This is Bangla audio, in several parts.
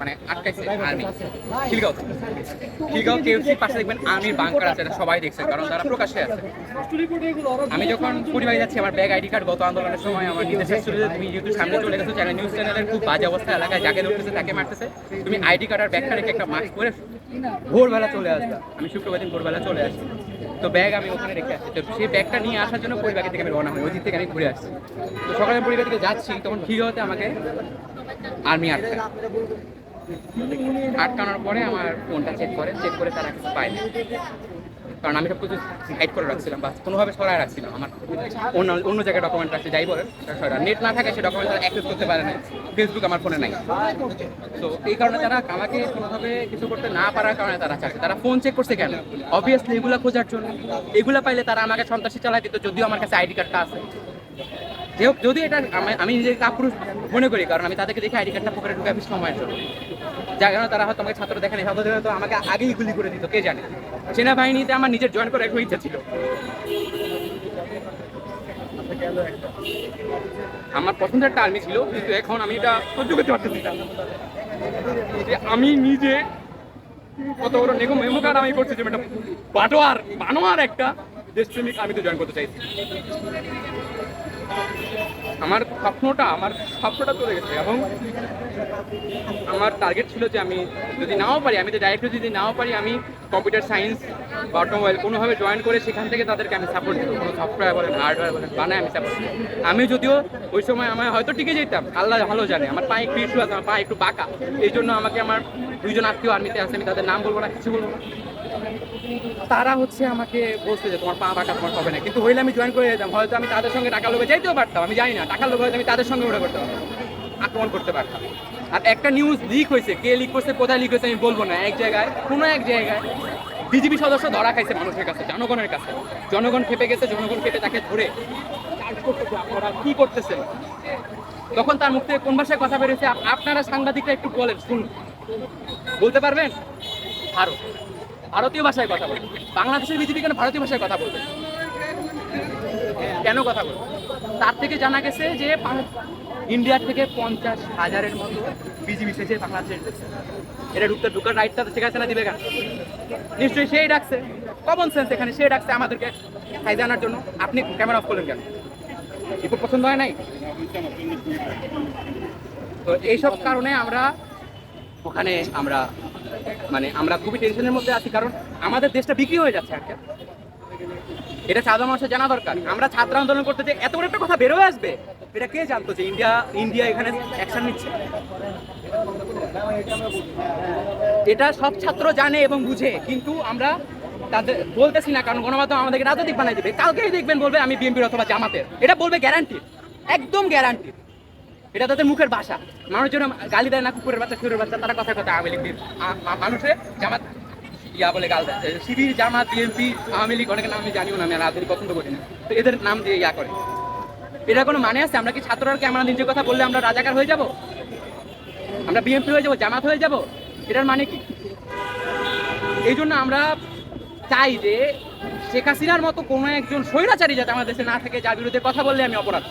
মানে আর্মি খিলগাঁও খিলগাঁও কেএফসির পাশে দেখবেন আর্মির বাংকার আছে, এটা সবাই দেখছে, কারণ তারা প্রকাশ্যে আছে। আমি যখন পরিবারে যাচ্ছি, আমার ব্যাগ আইডি কার্ড গত আন্দোলনের সময় আমার নির্দেশ ছিল যে তুমি যেহেতু সামনে চলে গেছো চ্যানেল নিউজ চ্যানেলের খুব বাজে অবস্থা, এলাকায় যাকে ধরতেছে তাকে মারতেছে। তুমি আইডি কার্ড আর ব্যাগটা রেখে একটা মাস্ক পরে ভোরবেলা চলে আসবে। আমি শুক্রবার দিন ভোরবেলা চলে আসি তো ব্যাগ আমি ওখানে রেখে আসছি। তো সেই ব্যাগটা নিয়ে আসার জন্য পরিবার থেকে আমি রওনা হই। ওই দিক থেকে আমি ঘুরে আসছি। তো সকালে পরিবার থেকে যাচ্ছি, তখন ঠিক হতে আমাকে আর্মি আটকায়। আটকানোর পরে আমার ফোনটা চেক করে চেক করে তারা কিছু পায়নি। কারণ আমি সব কিছু হাইড করে রাখছিলাম বা কোনোভাবে সরাই রাখছিলাম। আমার অন্য অন্য জায়গায় ডকুমেন্ট রাখছে যাই বলেন নেট না থাকে, সে ডকুমেন্ট তারা অ্যাক্সেস করতে পারে না ফেসবুক আমার ফোনে নাই। তো এই কারণে তারা আমাকে কোনোভাবে কিছু করতে না পারার কারণে তারা চাচ্ছে তারা ফোন চেক করছে কেন? অবভিয়াসলি এগুলো খোঁজার জন্য। এগুলো পাইলে তারা আমাকে সন্ত্রাসী চালাই দিত, যদিও আমার কাছে আইডি কার্ডটা আছে। হোক, যদি এটা আমি- নিজেকে কাপুরুষ মনে করি কারণ আমি তাদেরকে দেখে আইডি কার্ডটা পকেটে ঢুকে আমি সময়ের জন্য। যার কারণে তারা হয়তো আমাকে ছাত্র দেখেন দেখে হয়তো আমাকে আগেই গুলি করে দিত কে জানে? সেনাবাহিনীতে আমার নিজের জয়েন করার একটু ইচ্ছা ছিল। আমার পছন্দের একটা আর্মি ছিল কিন্তু এখন আমি এটা সহ্য করতে পারতেছি না। যে আমি নিজে কত বড় নেগো মেমোকার আমি করছি যে একটা বাটোয়ার বানোয়ার একটা দেশপ্রেমিক আমি তো জয়েন করতে চাইছি। আমার স্বপ্নটা আমার স্বপ্নটা চলে গেছে এবং আমার টার্গেট ছিল যে আমি যদি নাও পারি, আমি তো ডাইরেক্ট যদি নাও পারি, আমি কম্পিউটার সায়েন্স বা অটোমোবাইল কোনোভাবে জয়েন করে সেখান থেকে তাদেরকে আমি সাপোর্ট দেবো। কোনো সফটওয়্যার বলেন হার্ডওয়্যার বলেন, বানায় আমি সাপোর্ট আমি যদিও ওই সময় আমার হয়তো টিকে যেতাম, আল্লাহ ভালো জানে। আমার পায়ে একটু ইস্যু আছে, আমার পায়ে একটু বাঁকা। এই জন্য আমাকে আমার দুইজন আত্মীয় আর্মিতে আছে, আমি তাদের নাম বলব না, কিছু বলব না। তারা হচ্ছে আমাকে বলছে যে তোমার পা বাঁকা, তোমার হবে না। কিন্তু হইলে আমি জয়েন করে যেতাম। হয়তো আমি তাদের সঙ্গে টাকা লোভে যাইতেও পারতাম, আমি জানি না। টাকা লোভে আমি তাদের সঙ্গে ওটা করতে পারতাম আক্রমণ করতে পারতাম। আর একটা নিউজ লিক হয়েছে, কে লিক করছে, কোথায় লিক হয়েছে আমি বলব না। এক জায়গায়, কোনো এক জায়গায় বিজেপি সদস্য ধরা খাইছে মানুষের কাছে, জনগণের কাছে। জনগণ খেপে গেছে, জনগণ খেপে তাকে ধরে। আপনারা কি করতেছেন? তখন তার মুখ থেকে কোন ভাষায় কথা বেরিয়েছে? আপনারা সাংবাদিকরা একটু বলেন, শুনুন। বলতে পারবেন? ভারত। ভারতীয় ভাষায় কথা বলবে। বাংলাদেশের বিজেপি কেন ভারতীয় ভাষায় কথা বলবে? কেন কথা বলবে? তার থেকে জানা গেছে যে ইন্ডিয়ার থেকে পঞ্চাশ হাজারের মতো বিজিবি এসেছে বাংলাদেশে। এসেছে। এটা ঢুকতে ঢুকার রাইটটা তো হাসিনা দিবে কেন? নিশ্চয়ই সেই ডাকছে। কমন সেন্স এখানে সে ডাকছে আমাদেরকে খাইতে আনার জন্য। আপনি ক্যামেরা অফ করলেন কেন? রিপোর্ট পছন্দ হয় নাই? তো এইসব কারণে আমরা ওখানে আমরা মানে আমরা খুবই টেনশনের মধ্যে আছি, কারণ আমাদের দেশটা বিক্রি হয়ে যাচ্ছে একটা এটা সাধারণ মানুষের জানা দরকার। আমরা ছাত্র আন্দোলন করতে যে এত বড় একটা কথা বেরোয় আসবে, এটা কে জানতো যে ইন্ডিয়া ইন্ডিয়া এখানে অ্যাকশন নিচ্ছে? এটা সব ছাত্র জানে এবং বুঝে, কিন্তু আমরা তাদের বলতেছি না, কারণ গণমাধ্যম আমাদেরকে রাজনৈতিক বানাই দেবে। কালকেই দেখবেন বলবে, আমি বিএনপির অথবা জামাতের। এটা বলবে গ্যারান্টি একদম গ্যারান্টি এটা তাদের মুখের ভাষা। মানুষজন গালি দেয় না, কুকুরের বাচ্চা শুরের বাচ্চা, তারা কথা কথা আওয়ামী লীগ মানুষের জামাত, ইয়া বলে গাল দেয়। শিবির জামাত, বিএনপি, আওয়ামী লীগ অনেকের নাম আমি জানিও না, আমি রাজনীতি পছন্দ করি না। তো এদের নাম দিয়ে ইয়া করে। এটা কোনো মানে আছে? আমরা কি ছাত্ররা কি আমরা নিজের কথা বললে আমরা রাজাকার হয়ে যাব? আমরা বিএনপি হয়ে যাব, জামাত হয়ে যাব? এটার মানে কি? এই জন্য আমরা চাই যে শেখ হাসিনার মতো কোনো একজন স্বৈরাচারী যাতে আমাদের দেশে না থাকে, যার বিরুদ্ধে কথা বললে আমি অপরাধ।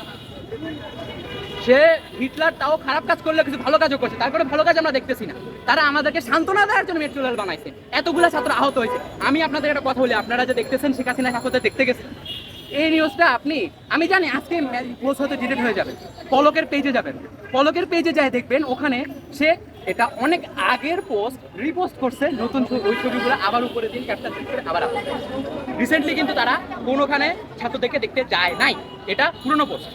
সে হিটলার তাও খারাপ কাজ করলে কিছু ভালো কাজও করছে। তারপরে ভালো কাজ আমরা দেখতেছি না। তারা আমাদেরকে সান্ত্বনা দেওয়ার জন্য মেট্রো রেল বানাইছে। এতগুলো ছাত্র আহত হয়েছে। আমি আপনাদের একটা কথা বলি, আপনারা যে দেখতেছেন শেখ হাসিনা ছাত্রদের দেখতে গেছেন। এই নিউজটা আপনি, আমি জানি আজকে পোস্ট হয়তো ডিলিট হয়ে যাবে। পলকের পেজে যাবেন। পলকের পেজে যায় দেখবেন, ওখানে সে এটা অনেক আগের পোস্ট রিপোস্ট করছে নতুন ওই ছবিগুলো আবার উপরে দিন ক্যাপচার করে আবার রিসেন্টলি কিন্তু তারা কোনোখানে ছাত্রদেরকে দেখতে যায় নাই। এটা পুরনো পোস্ট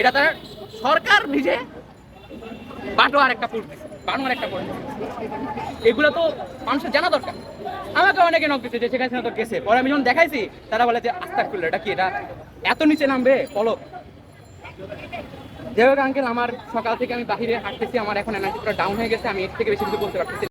এটা তারা সরকার নিজে বাটো আর একটা পড়তেছে বানোয়ার একটা পড়তেছে এগুলো তো মানুষের জানা দরকার। আমাকে অনেকে নক দিচ্ছে যে সেখানে তো গেছে। পরে আমি যখন দেখাইছি, তারা বলে যে আস্তাক করল এটা কি, এটা এত নিচে নামবে? পলক যাই হোক আঙ্কেল আমার সকাল থেকে আমি বাহিরে হাঁটতেছি, আমার এখন এনার্জি পুরো ডাউন হয়ে গেছে, আমি এর থেকে বেশি কিছু বলতে পারতেছি।